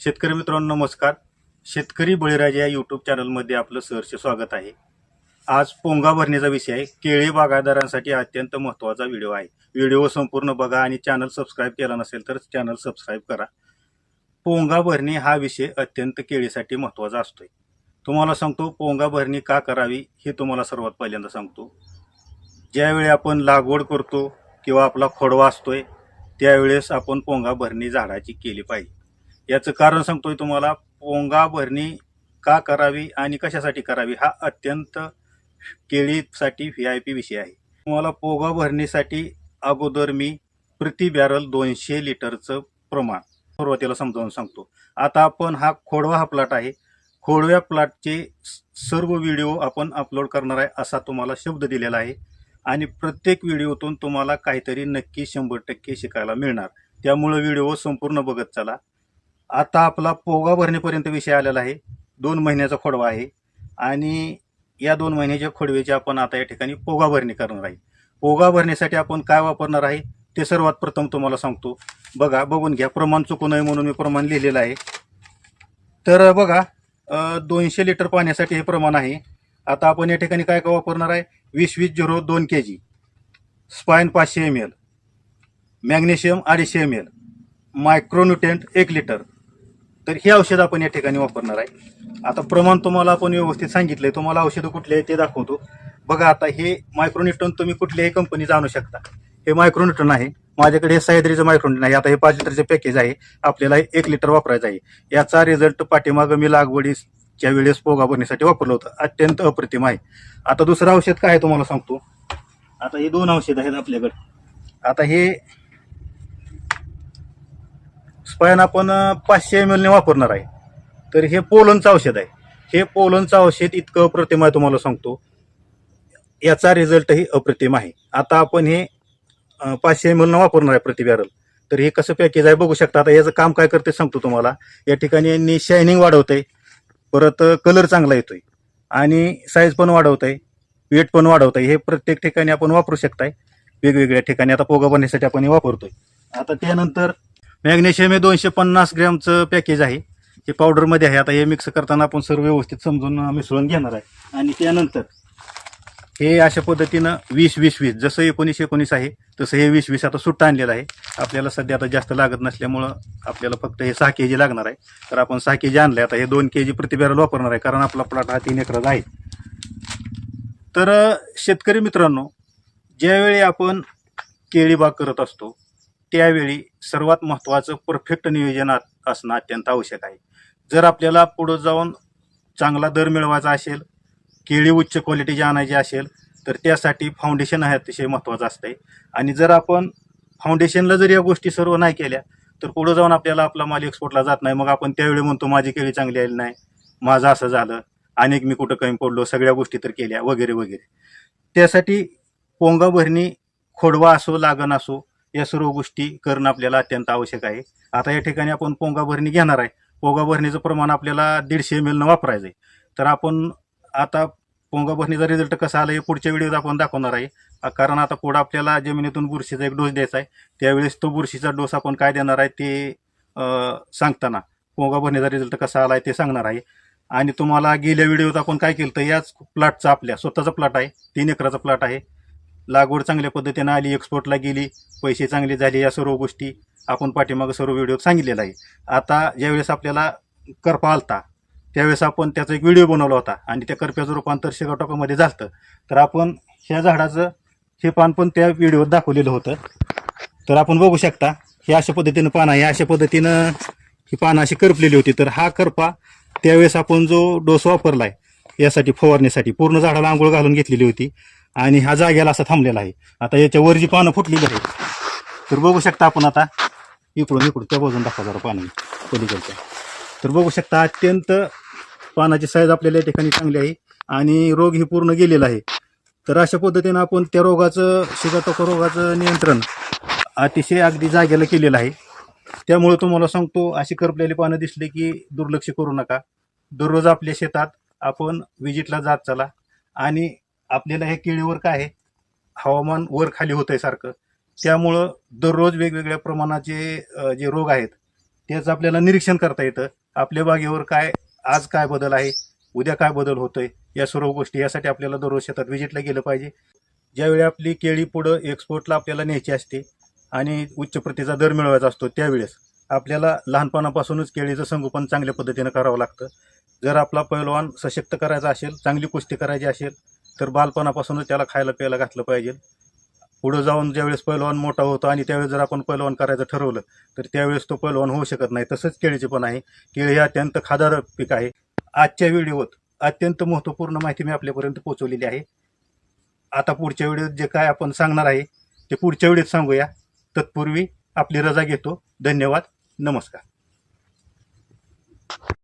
शेतकरी मित्रांनो नमस्कार. शेतकरी बळीराजा या यूट्यूब चॅनलमध्ये आपलं सहर्ष स्वागत आहे. आज पोंगा भरणीचा विषय आहे. केळी बागायदारांसाठी अत्यंत महत्त्वाचा व्हिडिओ आहे. व्हिडिओ संपूर्ण बघा आणि चॅनल सबस्क्राईब केला नसेल तर चॅनल सबस्क्राईब करा. पोंगा भरणी हा विषय अत्यंत केळीसाठी महत्त्वाचा असतोय. तुम्हाला सांगतो पोंगा भरणी का करावी हे तुम्हाला सर्वात पहिल्यांदा सांगतो. ज्यावेळी आपण लागवड करतो किंवा आपला खोडवा असतोय त्यावेळेस आपण पोंगा भरणी झाडाची केली पाहिजे. याचं कारण सांगतोय तुम्हाला पोंगा भरणी का करावी आणि कशासाठी करावी हा अत्यंत केळीसाठी व्ही आय पी विषय आहे. तुम्हाला पोगा भरणीसाठी अगोदर मी प्रति बॅरल दोनशे लिटरचं प्रमाण सुरुवातीला समजावून सांगतो. आता आपण हा खोडवा हा प्लॉट आहे. खोडव्या प्लॉटचे सर्व व्हिडिओ आपण अपलोड करणार आहे असा तुम्हाला शब्द दिलेला आहे. आणि प्रत्येक व्हिडिओतून तुम्हाला काहीतरी नक्की शंभर टक्के शिकायला मिळणार. त्यामुळं व्हिडिओ संपूर्ण बघत चला. आता आपला पोगा भरणेपर्यंत विषय आलेला आहे. दोन महिन्याचा खोडवा आहे. आणि या दोन महिन्याच्या खोडव्याची आपण आता या ठिकाणी पोगा भरणी करणार आहे. पोगा भरण्यासाठी आपण काय वापरणार आहे ते सर्वात प्रथम तुम्हाला सांगतो. बघा बघून घ्या. प्रमाण चुकू नये म्हणून मी प्रमाण लिहिलेलं आहे. तर बघा दोनशे लिटर पाण्यासाठी हे प्रमाण आहे. आता आपण या ठिकाणी काय काय वापरणार आहे? वीस वीस झिरो दोन के जी स्पाईन पाचशे एम एल. मॅग्नेशियम अडीचशे एम एल. मायक्रोन्युटेंट एक लिटर. तर हे औषध आपण या ठिकाणी वापरणार आहे. आता प्रमाण तुम्हाला आपण व्यवस्थित सांगितलंय. तुम्हाला औषधं कुठले आहे ते दाखवतो. बघा आता हे मायक्रोनिटन तुम्ही कुठल्याही कंपनीचं आणू शकता. हे मायक्रोनिटन आहे. माझ्याकडे हे सह्याद्रीचं मायक्रोनिटन आहे. आता हे पाच लिटरचे पॅकेज आहे. आपल्याला एक लिटर वापरायचं आहे. याचा रिझल्ट पाठीमागं मी लागवडीच्या वेळेस पोगा भरण्यासाठी वापरलं होतं. अत्यंत अप्रतिम आहे. आता दुसरं औषध काय आहे तुम्हाला सांगतो. आता हे दोन औषध आहेत आपल्याकडे. आता हे स्पायन आपण पाचशे एम एलने वापरणार आहे. तर हे पोलनचं औषध आहे. हे पोलनचं औषध इतकं अप्रतिम आहे तुम्हाला सांगतो. याचा रिझल्टही अप्रतिम आहे. आता आपण हे पाचशे एम एलनं वापरणार आहे प्रति बॅरल तर हे कसं पॅकेज आहे बघू शकता. आता याचं काम काय करते सांगतो तुम्हाला. या ठिकाणी यांनी शायनिंग वाढवतंय. परत कलर चांगला येतोय. आणि साईज पण वाढवत आहे वेट पण वाढवत आहे हे प्रत्येक ठिकाणी आपण वापरू शकताय. वेगवेगळ्या ठिकाणी. आता पोगा बनण्यासाठी आपण हे वापरतोय. आता त्यानंतर मॅग्नेशियम हे दोनशे पन्नास ग्रॅमचं पॅकेज आहे. हे पावडरमध्ये आहे. आता हे मिक्स करताना आपण सर्व व्यवस्थित समजून मिसळून घेणार आहे. आणि त्यानंतर हे अशा पद्धतीनं वीस वीस वीस जसं एकोणीस एकोणीस आहे तसं हे वीस वीस आता सुट्टा आणलेलं आहे. आपल्याला सध्या आता जास्त लागत नसल्यामुळं आपल्याला फक्त हे सहा के जी लागणार आहे. तर आपण सहा के जी आणलं आता हे दोन के जी प्रतिबॅरल वापरणार आहे कारण आपला प्लॉट हा तीन एकराचा आहे. तर शेतकरी मित्रांनो ज्यावेळी आपण केळी बाग करत असतो त्यावेळी सर्वात महत्त्वाचं परफेक्ट नियोजन असणं अत्यंत आवश्यक आहे. जर आपल्याला पुढं जाऊन चांगला दर मिळवायचा असेल केळी उच्च क्वालिटीची आणायची असेल तर त्यासाठी फाउंडेशन हे अतिशय महत्त्वाचं असतंय. आणि जर आपण फाउंडेशनला जर या गोष्टी सर्व नाही केल्या तर पुढं जाऊन आपल्याला आपला माल एक्सपोर्टला जात नाही. मग आपण त्यावेळी म्हणतो माझी केळी चांगली आली नाही. माझं असं झालं. अनेक मी कुठं कमी पडलो. सगळ्या गोष्टी तर केल्या. वगैरे वगैरे. त्यासाठी पोंगा भरणी खोडवा असो लागण असो या सर्व गोष्टी करणं आपल्याला अत्यंत आवश्यक आहे. आता या ठिकाणी आपण पोंगा भरणी घेणार आहे. पोंगा भरणीचं प्रमाण आपल्याला दीडशे एम एलनं वापरायचं आहे तर आपण आता पोंगा भरणीचा रिझल्ट कसा आला हे पुढच्या व्हिडिओत आपण दाखवणार आहे. कारण आता पुढं आपल्याला जमिनीतून बुरशीचा एक डोस द्यायचा आहे. त्यावेळेस तो बुरशीचा डोस आपण काय देणार आहे ते सांगताना पोंगा भरणीचा रिझल्ट कसा आला आहे ते सांगणार आहे. आणि तुम्हाला गेल्या व्हिडिओत आपण काय केलं तर याच प्लॉटचा आपल्या स्वतःचा प्लॉट आहे. तीन एकराचा प्लॉट आहे. लागवड चांगल्या पद्धतीनं आली एक्सपोर्टला गेली पैसे चांगले झाले या सर्व गोष्टी आपण पाठीमागं सर्व व्हिडिओत सांगितलेला आहे. आता ज्यावेळेस आपल्याला करपा आलता त्यावेळेस आपण त्याचा एक व्हिडिओ बनवला होता आणि त्या करप्याचं रूपांतर शेगाटोकामध्ये झालं तर आपण ह्या झाडाचं हे पान पण त्या व्हिडिओत दाखवलेलं होतं. तर आपण बघू शकता हे अशा पद्धतीनं पान आहे. अशा पद्धतीनं ही पानं अशी करपलेली होती. तर हा करपा त्यावेळेस आपण जो डोस वापरला आहे यासाठी फवारणीसाठी पूर्ण झाडाला आंघोळ घालून घेतलेली होती. आणि हा जागेला असा थांबलेला आहे. आता याच्यावर जी पानं फुटलेली आहेत. तर बघू शकता आपण आता इकडून इकडून त्या बाजून दाखवा जरा पानं पलीकडच्या. तर बघू शकता अत्यंत पानाची साईज आपल्याला या ठिकाणी चांगली आहे आणि रोग हे पूर्ण गेलेला आहे. तर अशा पद्धतीनं आपण त्या रोगाचं शिगाटोका रोगाचं नियंत्रण अतिशय अगदी जागेला केलेलं आहे. त्यामुळे तुम्हाला सांगतो अशी करपलेली पानं दिसली की दुर्लक्ष करू नका. दररोज आपल्या शेतात आपण विजिटला जात चला आणि आपल्याला हे केळीवर काय आहे? हवामान वर खाली होत आहे सारखं. त्यामुळं दररोज वेगवेगळ्या प्रमाणाचे जे रोग आहेत त्याचं आपल्याला निरीक्षण करता येतं. आपल्या बागेवर काय आज काय बदल आहे? उद्या काय बदल होतोय? या सर्व गोष्टी यासाठी आपल्याला दररोज शेतात व्हिजिटला गेलं पाहिजे. ज्यावेळी आपली केळी पुढं एक्सपोर्टला आपल्याला न्यायची असते आणि उच्च प्रतीचा दर मिळवायचा असतो त्यावेळेस आपल्याला लहानपणापासूनच केळीचं संगोपन चांगल्या पद्धतीनं करावं लागतं. जर आपला पैलवान सशक्त करायचा असेल चांगली कुस्ती करायची असेल तर बालपणापासूनच त्याला खायला प्यायला घातलं पाहिजे. पुढं जाऊन ज्यावेळेस पैलवान मोठा होतो आणि त्यावेळेस जर आपण पैलवान करायचं ठरवलं तर त्यावेळेस तो पैलवान होऊ शकत नाही. तसंच केळीचे पण आहे. केळी हे अत्यंत खादार पीक आहे. आजच्या व्हिडिओत अत्यंत महत्त्वपूर्ण माहिती मी आपल्यापर्यंत पोहोचवलेली आहे. आता पुढच्या व्हिडिओत जे काय आपण सांगणार आहे ते पुढच्या व्हिडिओत सांगूया. तत्पूर्वी आपली रजा घेतो. धन्यवाद. नमस्कार.